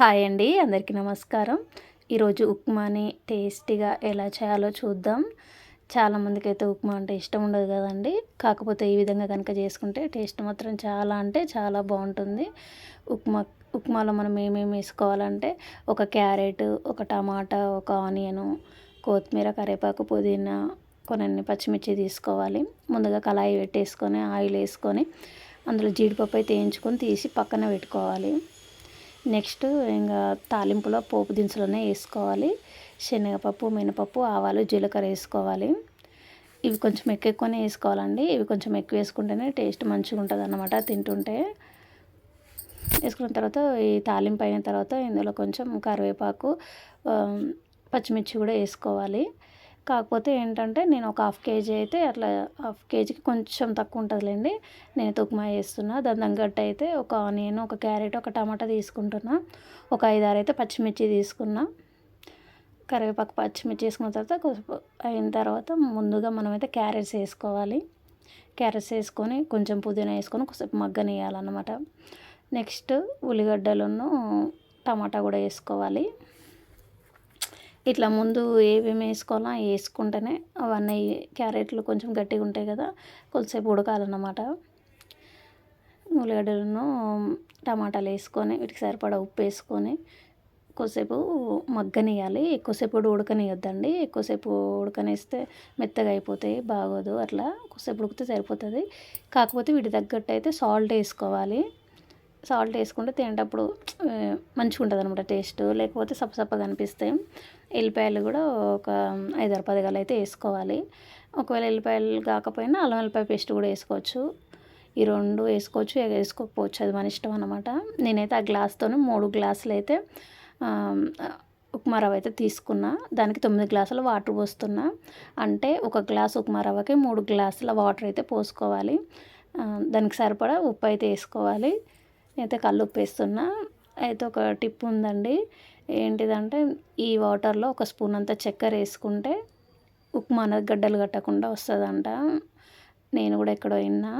Hi అండి అందరికీ నమస్కారం. ఈరోజు ఉప్మాని టేస్టీగా ఎలా చేయాలో చూద్దాం. చాలామందికి అయితే ఉప్మా అంటే ఇష్టం ఉండదు కదండి. కాకపోతే ఈ విధంగా కనుక చేసుకుంటే టేస్ట్ మాత్రం చాలా అంటే చాలా బాగుంటుంది. ఉప్మా ఉప్మాలో మనం ఏమేమి వేసుకోవాలంటే ఒక క్యారెట్ ఒక టమాటా ఒక ఆనియను కొత్తిమీర కరివేపాకు పుదీనా కొన్ని పచ్చిమిర్చి తీసుకోవాలి. ముందుగా కళాయి పెట్టేసుకొని ఆయిల్ వేసుకొని అందులో జీడిపప్పు అయితే వేయించుకొని తీసి పక్కన పెట్టుకోవాలి. నెక్స్ట్ ఇంకా తాలింపులో పోపు దినుసులనే వేసుకోవాలి. శనగపప్పు మినపప్పు ఆవాలు జీలకర్ర వేసుకోవాలి. ఇవి కొంచెం ఎక్కువనే వేసుకోవాలండి. ఇవి కొంచెం ఎక్కువ వేసుకుంటేనే టేస్ట్ మంచిగా ఉంటుంది అన్నమాట తింటుంటే. వేసుకున్న తర్వాత ఈ తాలింపు అయిన తర్వాత ఇందులో కొంచెం కరివేపాకు పచ్చిమిర్చి కూడా వేసుకోవాలి. కాకపోతే ఏంటంటే నేను ఒక హాఫ్ కేజీ అయితే అట్లా హాఫ్ కేజీకి కొంచెం తక్కువ ఉంటుందిలేండి. నేను ఉప్మా వేస్తున్నా దాని తగ్గట్టు అయితే ఒక ఆనియన్ ఒక క్యారెట్ ఒక టమాటా తీసుకుంటున్నా. ఒక ఐదారు అయితే పచ్చిమిర్చి తీసుకున్నా. కరివేపాకు పచ్చిమిర్చి వేసుకున్న తర్వాత కొంచెం అయిన తర్వాత ముందుగా మనమైతే క్యారెట్స్ వేసుకోవాలి. క్యారెట్స్ వేసుకొని కొంచెం పుదీనా వేసుకొని కొంచెం మగ్గనియాలన్నమాట నెక్స్ట్ ఉల్లిగడ్డలను టమాటా కూడా వేసుకోవాలి. ఇట్లా ముందు ఏమేమి వేసుకోవాలో వేసుకుంటేనే అవన్నీ క్యారెట్లు కొంచెం గట్టిగా ఉంటాయి కదా కొద్దిసేపు ఉడకాలన్నమాట. ఉల్లిగడ్డలను టమాటాలు వేసుకొని వీటికి సరిపడా ఉప్పు వేసుకొని కొద్దిసేపు మగ్గనియాలి ఎక్కువసేపు కూడా ఉడకనియొద్దండి ఎక్కువసేపు ఉడకనేస్తే మెత్తగా అయిపోతాయి బాగోదు. అట్లా కొద్దిసేపు ఉడికితే సరిపోతుంది. కాకపోతే వీటి తగ్గట్టు అయితే సాల్ట్ వేసుకోవాలి. సాల్ట్ వేసుకుంటే తినేటప్పుడు మంచిగా ఉంటుంది అనమాట టేస్ట్. లేకపోతే సప్పసప్పగా అనిపిస్తాయి ఎల్లిపాయలు కూడా ఒక ఐదారు పదిగాలు అయితే వేసుకోవాలి. ఒకవేళ ఎల్లిపాయలు కాకపోయినా అల్లం వెల్లిపాయ పేస్ట్ కూడా వేసుకోవచ్చు. ఈ రెండు వేసుకోవచ్చు వేసుకోకపోవచ్చు. అది మన ఇష్టం అనమాట నేనైతే ఆ గ్లాస్తో మూడు గ్లాసులు అయితే ఉప్మా రవ్వ అయితే తీసుకున్నా. దానికి తొమ్మిది గ్లాసుల వాటర్ పోస్తున్నా. అంటే ఒక గ్లాస్ ఉప్మా రవ్వకి మూడు గ్లాసుల వాటర్ అయితే పోసుకోవాలి. దానికి సరిపడా ఉప్పు అయితే వేసుకోవాలి. నేనైతే కళ్ళు ఉప్పు వేస్తున్నా. అయితే ఒక టిప్ ఉందండి. ఏంటిదంటే ఈ వాటర్లో ఒక స్పూన్ అంత చక్కెర వేసుకుంటే ఉప్మా అనేది గడ్డలు కట్టకుండా వస్తుందంట. నేను కూడా ఎక్కడో విన్నా.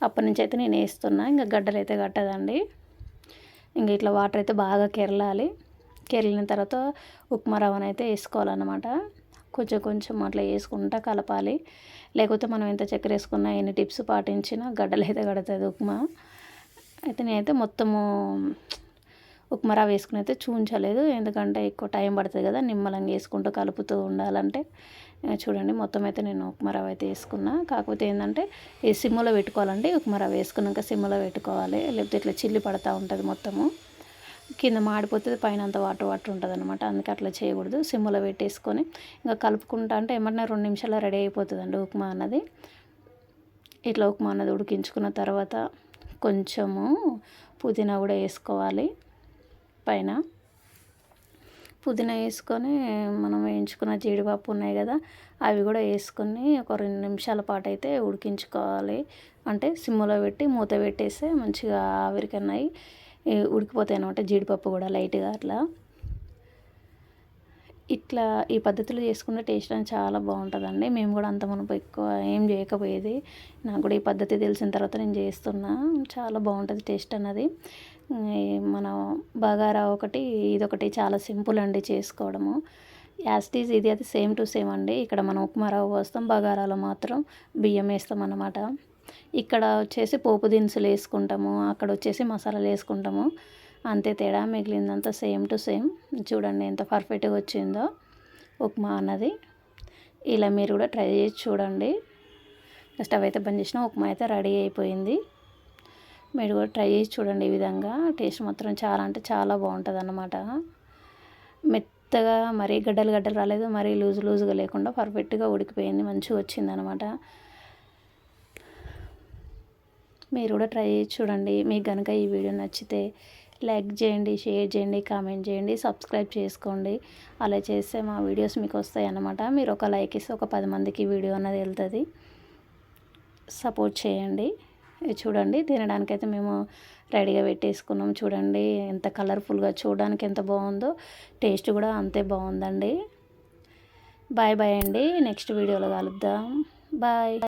అప్పటి నుంచి అయితే నేను వేస్తున్నా. ఇంకా గడ్డలు అయితే కట్టదండి. ఇంకా ఇట్లా వాటర్ అయితే బాగా కెరలాలి. కెరిలిన తర్వాత ఉప్మా రవ్వను అయితే వేసుకోవాలన్నమాట. కొంచెం కొంచెం అట్లా వేసుకుంటా కలపాలి. లేకపోతే మనం ఎంత చక్కెర వేసుకున్నా ఎన్ని టిప్స్ పాటించినా గడ్డలు అయితే కడుతుంది ఉప్మా. అయితే నేనైతే మొత్తము ఉప్మా రవ్వ వేసుకుని అయితే చూపించలేదు ఎందుకంటే ఎక్కువ టైం పడుతుంది కదా నిమ్మలంగా వేసుకుంటూ కలుపుతూ ఉండాలంటే. చూడండి మొత్తం అయితే నేను ఉప్మా రవ్వ అయితే వేసుకున్నా. కాకపోతే ఏంటంటే ఈ సిమ్లో పెట్టుకోవాలండి. ఉప్మా రవ్వ వేసుకున్నాక సిమ్లో పెట్టుకోవాలి. లేకపోతే ఇట్లా చిల్లి పడతా ఉంటుంది మొత్తము. కింద మాడిపోతుంది పైన అంత వాటర్ వాటర్ ఉంటుంది అనమాట అందుకే అట్లా చేయకూడదు. సిమ్లో పెట్టేసుకొని ఇంకా కలుపుకుంటా అంటే ఏమన్నా రెండు నిమిషాల్లో రెడీ అయిపోతుందండి ఉప్మా అన్నది. ఇట్లా ఉప్మా అన్నది ఉడికించుకున్న తర్వాత కొంచెము పుదీనా కూడా వేసుకోవాలి. పైన పుదీనా వేసుకొని మనం వేయించుకున్న జీడిపప్పు ఉన్నాయి కదా అవి కూడా వేసుకొని ఒక రెండు నిమిషాల పాటు అయితే ఉడికించుకోవాలి. అంటే సిమ్లో పెట్టి మూత పెట్టేస్తే మంచిగా ఆవిరికన్నాయి. ఉడికిపోతాయి అనమాట జీడిపప్పు కూడా లైట్గా అట్లా. ఇట్లా ఈ పద్ధతిలో చేసుకుంటే టేస్ట్ అని చాలా బాగుంటుందండి. మేము కూడా అంత మనపు ఎక్కువ ఏం చేయకపోయేది. నాకు కూడా ఈ పద్ధతి తెలిసిన తర్వాత నేను చేస్తున్నా. చాలా బాగుంటుంది టేస్ట్ అన్నది. మన బగారా ఒకటి ఇదొకటి చాలా సింపుల్ అండి చేసుకోవడము. యాస్టీజ్ ఇది అది సేమ్ టు సేమ్ అండి. ఇక్కడ మనం ఉప్మా రవ్వ పోస్తాం బగారాలో మాత్రం బియ్యం వేస్తాం అన్నమాట. ఇక్కడ వచ్చేసి పోపు దినుసులు వేసుకుంటాము. అక్కడ వచ్చేసి మసాలాలు వేసుకుంటాము. అంతే తేడా మిగిలిందంతా సేమ్ టు సేమ్. చూడండి ఎంత పర్ఫెక్ట్గా వచ్చిందో ఉప్మా అన్నది. ఇలా మీరు కూడా ట్రై చేసి చూడండి. స్టవ్ అయితే బంద్ చేసిన ఉప్మా అయితే రెడీ అయిపోయింది. మీరు కూడా ట్రై చేసి చూడండి ఈ విధంగా. టేస్ట్ మాత్రం చాలా అంటే చాలా బాగుంటుంది అన్నమాట మెత్తగా మరీ గడ్డలు గడ్డలు రాలేదు మరీ లూజ్ లూజ్గా లేకుండా పర్ఫెక్ట్గా ఉడికిపోయింది మంచిగా వచ్చింది అనమాట మీరు కూడా ట్రై చేసి చూడండి. మీకు కనుక ఈ వీడియో నచ్చితే లైక్ చేయండి షేర్ చేయండి కామెంట్ చేయండి సబ్స్క్రైబ్ చేసుకోండి. అలా చేస్తే మా వీడియోస్ మీకు వస్తాయి అన్నమాట. మీరు ఒక లైక్ ఇస్తే ఒక పది మందికి వీడియో అన్నది వెళ్తుంది. సపోర్ట్ చేయండి. చూడండి తినడానికైతే మేము రెడీగా పెట్టేసుకున్నాం. చూడండి ఎంత కలర్ఫుల్గా చూడడానికి ఎంత బాగుందో. టేస్ట్ కూడా అంతే బాగుందండి. బాయ్ బాయ్ అండి. నెక్స్ట్ వీడియోలో కలుద్దాం. బాయ్.